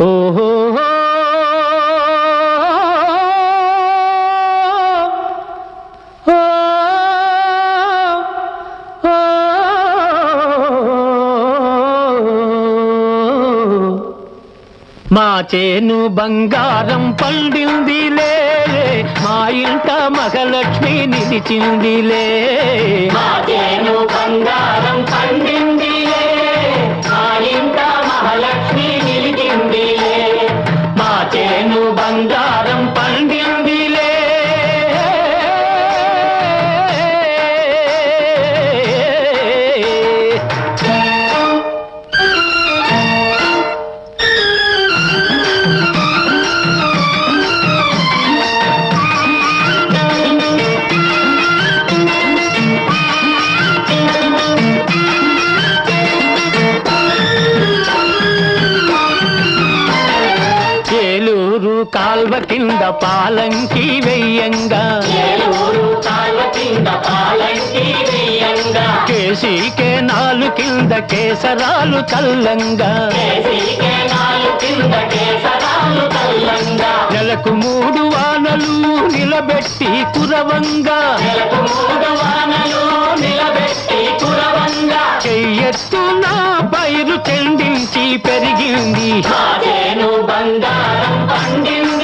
ఓహో మా చేను బంగారం పండిందిలే మా ఇంట మహాలక్ష్మి నిలిచిందిలే. చేను బంగారం ఏలూరు కాల్వ కింద పాలంకి వెయ్యంగా. కేసీకే నాలు కింద కేసరాలు కల్లంగా నెలకు మూడు వానలు నిలబెట్టి కురవంగా. చెయ్యెత్తు పెరిగింది. బంగారం పండింది.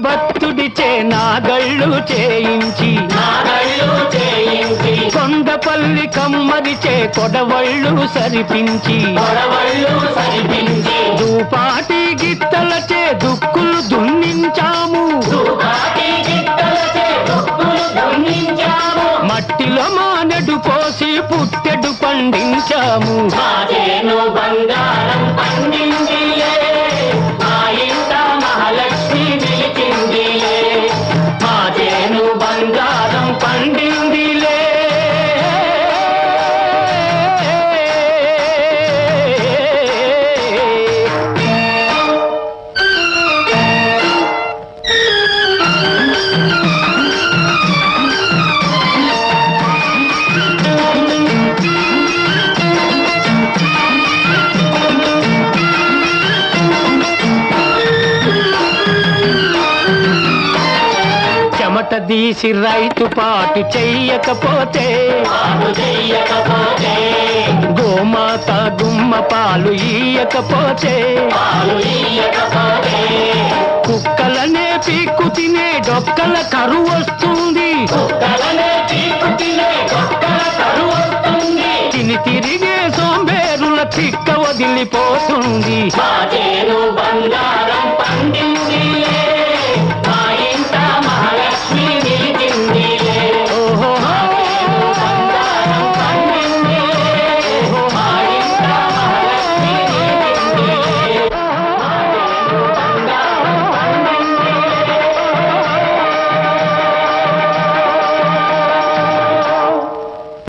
భక్తుడిచే నాగళ్ళు చేయించి. నాగళ్ళు చేయించి. కొండపల్లి కమ్మరిచే కొడవళ్ళు సరిపించి. దూపాటి గిత్తలచే దుక్కులు దున్నించాము. మట్టిలో మానెడు పోసి పుట్టెడు పండించాము. బంగారం చెమట తీసి రైతు పాటు చెయ్యకపోతే గోమాత గుమ్మ పాలు ఇయ్యకపోతే కుక్కలనే పీక్కు తినే డొక్కల కరువు వస్తుంది. తిని తిరిగే సోంబేరుల తిక్క వదిలిపోతుంది. బంగారం